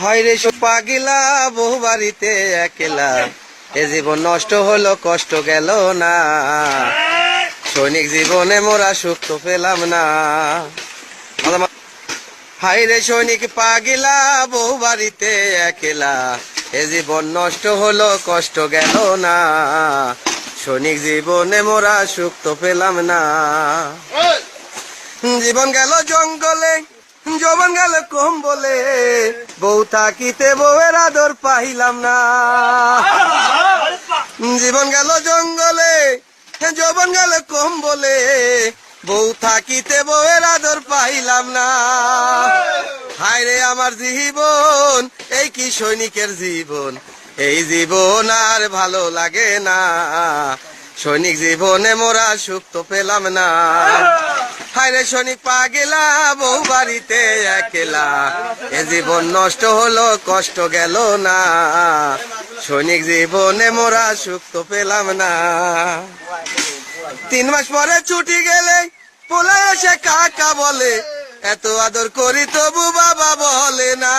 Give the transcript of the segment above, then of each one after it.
হয় রে সব পাগিলা বহু বাড়িতে একলা। এ জীবন নষ্ট হলো কষ্ট গেল না। সৈনিক জীবনে মোরা সুখ তো পেলাম না। হাই রে সৈনিক পাগিলা বহু বাড়িতে একলা। এ জীবন নষ্ট হলো কষ্ট গেল না। সৈনিক জীবনে মোরা সুখ তো পেলাম না। জীবন গেল জঙ্গলে যৌবন গেল কম বলে বউ থাকিতে বউয়ের আদর পাইলাম না। জীবন গেল জঙ্গলে, যৌবন গেল কম বলে বউ থাকিতে বউয়ের আদর পাইলাম না। হায় রে আমার জীবন, এই কি সৈনিকের জীবন? এই জীবন আর ভালো লাগে না। সৈনিক জীবনে মোরা সুখ তো পেলাম না। হায় রে সৈনিক পা গেলা বউ বাড়িতে একলা। এ জীবন নষ্ট হলো, কষ্ট গেল না। সৈনিক জীবনে মোরা সুখ তো পেলাম না। তিন মাস পরে ছুটি গেলে, পোলা এসে কাকা বলে, এত আদর করি তবু বাবা বলে না।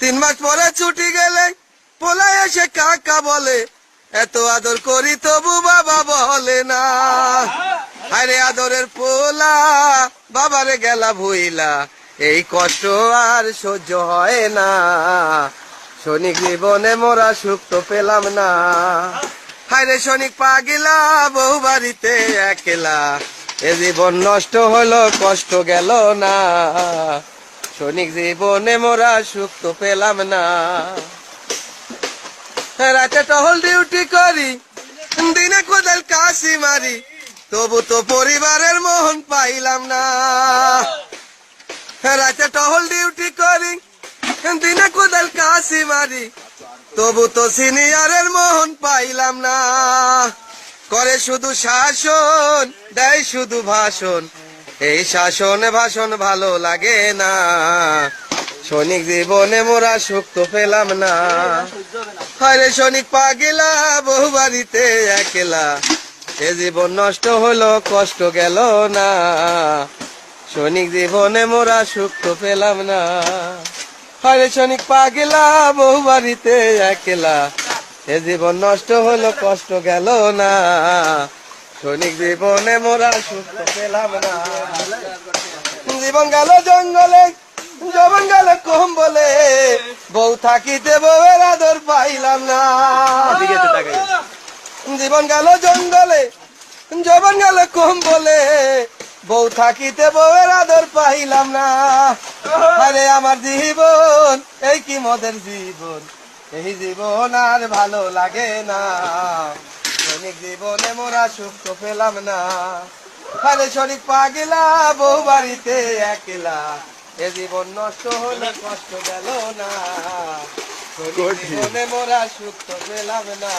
তিন মাস পরে ছুটি গেলে, পোলা এসে কাকা বলে, এত আদর করি তবু বাবা বলে না। আরে আদরের পোলা, বাবারে গেলা ভুইলা। এই কষ্ট আর সহ্য হয় না। শনিক জীবনে মোরা সুখ তো পেলাম না। হায়রে শনিক পাগিলা বহু বাড়িতে একলা। এ জীবন নষ্ট হলো, কষ্ট গেল না। শনিক জীবনে মোরা সুখ তো পেলাম না। রাতে টহল ডিউটি করি, দিনে কোদাল কাশি মারি। তবু তো পরিবারের মোহন পাইলাম না। রাতে টহল ডিউটি করি, দিনে কোদাল কাশি মারি। তবু তো সিনিয়রের মোহন পাইলাম না। করে শুধু শাসন, দেয় শুধু ভাষণ। এই শাসন, ভাষণ ভালো লাগে না। সৈনিক জীবনে মোরা সুখ তো পেলাম না। হরে সৈনিক পা গেলা বহু বাড়িতে একলা। এ জীবন নষ্ট হলো, কষ্ট গেল না। সৈনিক জীবনে মোরা সুখ তো পেলাম না। হরে সৈনিক পা গেলা বহু বাড়িতে একলা। এ জীবন নষ্ট হলো, কষ্ট গেল না। সৈনিক জীবনে মোরা সুখ তো পেলাম না। জীবন গেল জঙ্গলে যৌবন গেল কম বলে বউ থাকিতে বউয়ের আদর পাইলাম না। জীবন গেল জঙ্গলে যৌবন গেল কম বলে বউ থাকিতে বউয়ের আদর পাইলাম না। আরে আমার জীবন এই কি মদের জীবন? এই জীবন আর ভালো লাগে না। অনেক জীবনে মোরা সুখ তো পেলাম না। আরে শরীর পাগিলা বউ বাড়িতে একলা। এ জীবন নষ্ট হলে কষ্ট গেল না। জীবনে মোরা সুখ তো পেলাম না।